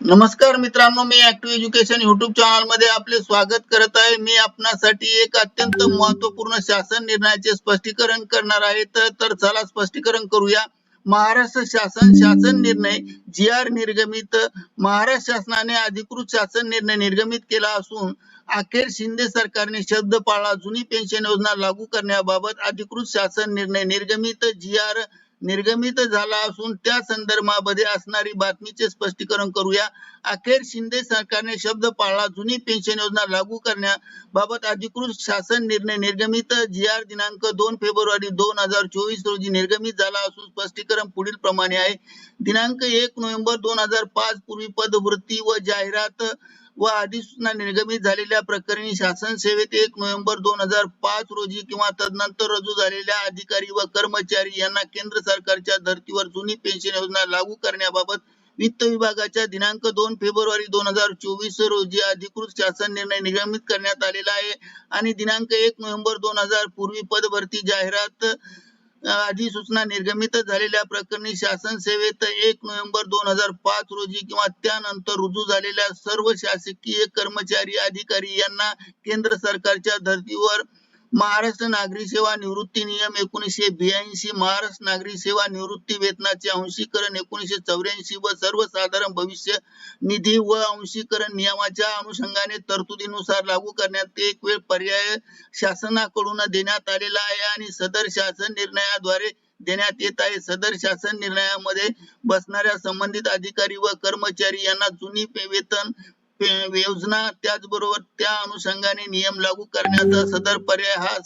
नमस्कार मित्रांनो मी ऍक्टिव्ह एज्युकेशन युट्यूब चॅनलमध्ये आपले स्वागत करत आहे. मी आपणासाठी एक अत्यंत महत्त्वपूर्ण शासन निर्णयाचे स्पष्टीकरण करणार आहे. तर चला स्पष्टीकरण करूया. महाराष्ट्र शासन शासन निर्णय जी आर निर्गमित महाराष्ट्र शासनाने अधिकृत शासन निर्णय निर्गमित केला असून अखेर शिंदे सरकारने शब्द पाळला. जुनी पेन्शन योजना लागू करण्याबाबत अधिकृत शासन निर्णय निर्गमित. जी आर निर्गमित झाला असून त्या संदर्भामध्ये असणारी बातमीचे स्पष्टीकरण करूया. अखेर शिंदे सरकारने शब्द पाळला जुनी पेन्शन योजना लागू करण्याबाबत अधिकृत शासन निर्णय निर्गमित. जी आर दिनांक दोन फेब्रुवारी दोन हजार चोवीस रोजी निर्गमित झाला असून स्पष्टीकरण पुढील प्रमाणे आहे. दिनांक एक नोव्हेंबर दोन हजार पाच पूर्वी पदवृत्ती व जाहिरात व अधिसूचना निर्गमित झालेल्या प्रकरणी शासन सेवेत एक नोव्हेंबर दोन हजार पाच रोजी किंवा तदनंतर रुजू झालेल्या अधिकारी व कर्मचारी यांना केंद्र सरकारच्या धर्तीवर जुनी पेन्शन योजना लागू करण्याबाबत वित्त विभागाच्या दिनांक दोन फेब्रुवारी दोन हजार चोवीस रोजी अधिकृत शासन निर्णय निर्गमित करण्यात आलेला आहे. आणि दिनांक एक नोव्हेंबर दोन हजार पूर्वी पदभरती जाहिरात अधिसूचना निर्गमित झालेल्या प्रकरणी शासन सेवेत एक नोव्हेंबर दोन हजार पाच रोजी किंवा त्यानंतर रुजू झालेल्या सर्व शासकीय कर्मचारी अधिकारी यांना केंद्र सरकारच्या धर्तीवर महाराष्ट्र नागरी सेवा निवृत्ती नियम एकोणीसशे ब्याऐंशी महाराष्ट्र नागरी सेवा निवृत्ती वेतनाचे अंशीकरण एकोणीसशे चौऱ्याऐंशी व सर्वसाधारण भविष्य निधी व अंशीकरण नियमाच्या अनुषंगाने तरतुदीनुसार लागू करण्यात एक वेळ पर्याय शासनाकडून देण्यात आलेला आहे आणि सदर शासन निर्णयाद्वारे देण्यात येत आहे. सदर शासन निर्णयामध्ये बसणाऱ्या संबंधित अधिकारी व कर्मचारी यांना जुनी वेतन योजना त्याचबरोबर त्या अनुषंगाने नियम लागू करण्याचा सदर पर्याय हा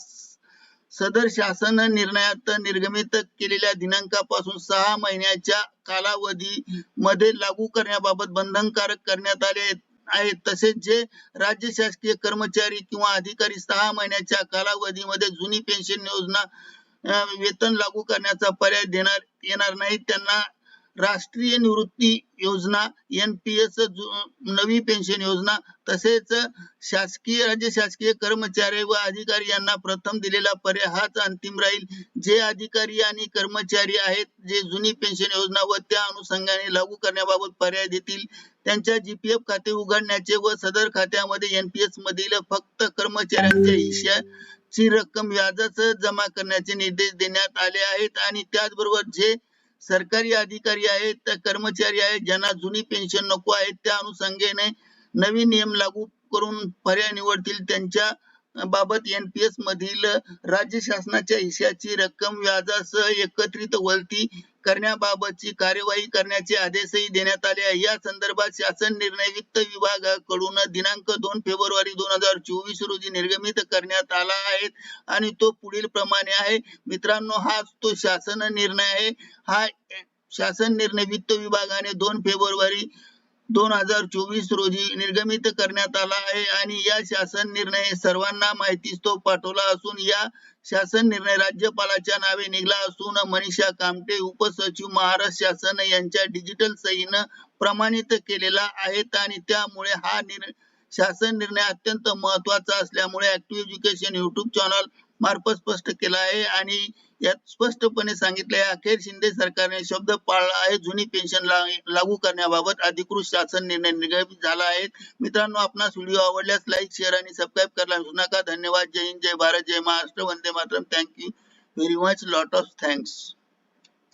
सदर शासन निर्णयात निर्गमित केलेल्या दिनांकापासून सहा महिन्याच्या कालावधी मध्ये लागू करण्याबाबत बंधनकारक करण्यात आले आहे तसेच जे राज्य शासकीय कर्मचारी किंवा अधिकारी सहा महिन्याच्या कालावधीमध्ये जुनी पेन्शन योजना वेतन लागू करण्याचा पर्याय देणार येणार नाही त्यांना राष्ट्रीय निवृत्ती योजना एनपीएस नवी पेन्शन योजना तसेच शासकीय राज्य शासकीय कर्मचारी व अधिकारी यांना प्रथम दिलेला पर्याय हाच अंतिम राहील. जे अधिकारी आणि कर्मचारी आहेत जे जुनी पेन्शन योजना व त्या अनुषंगाने लागू करण्याबाबत पर्याय देतील त्यांच्या जीपीएफ खाते उघडण्याचे व सदर खात्यामध्ये एनपीएस मधील फक्त कर्मचाऱ्यांच्या हिश्याची रक्कम व्याजाच जमा करण्याचे निर्देश देण्यात आले आहेत. आणि त्याचबरोबर जे सरकारी अधिकारी आहेत कर्मचारी आहेत ज्यांना जुनी पेन्शन नको आहे त्या अनुषंगाने नवीन नियम लागू करून पर्याय निवडतील. त्यांच्या बाबत एनपीएस मधील राज्य शासनाच्या हिश्याची रक्कम व्याजासह एकत्रित वलती करण्याबाबतची कार्यवाही करण्याचे आदेशही देण्यात आले आहे. या संदर्भात शासन निर्णय वित्त विभागाकडून दिनांक दोन फेब्रुवारी दोन हजार चोवीस रोजी निर्गमित करण्यात आला आहे आणि तो पुढील प्रमाणे आहे. मित्रांनो हा तो शासन निर्णय आहे. हा शासन निर्णय वित्त विभागाने दोन फेब्रुवारी दोन हजार चोवीस रोजी निर्गमित करण्यात आला आहे आणि या शासन निर्णय सर्वांना माहितीच तो पाठवला असून या शासन निर्णय राज्यपालाच्या नावे निघाला असून मनीषा कामटे उपसचिव महाराष्ट्र शासन यांच्या डिजिटल सहीनं प्रमाणित केलेला आहे आणि त्यामुळे हा निर्णय शासन निर्णय अत्यंत महत्त्वाचा असल्यामुळे ऍक्टिव्ह एज्युकेशन युट्यूब चॅनल मार्फत स्पष्ट केला आहे आणि यात स्पष्टपणे सांगितले आहे अखेर शिंदे सरकारने शब्द पाळला आहे जुनी पेन्शन लागू करण्याबाबत अधिकृत शासन निर्णय निर्गमित झाला आहे. मित्रांनो आपणास व्हिडिओ आवडल्यास लाईक शेअर आणि सबस्क्राईब करायला विसरू नका. धन्यवाद. जय हिंद जय भारत जय Maharashtra. Vande Mataram. Thank you very much lot of thanks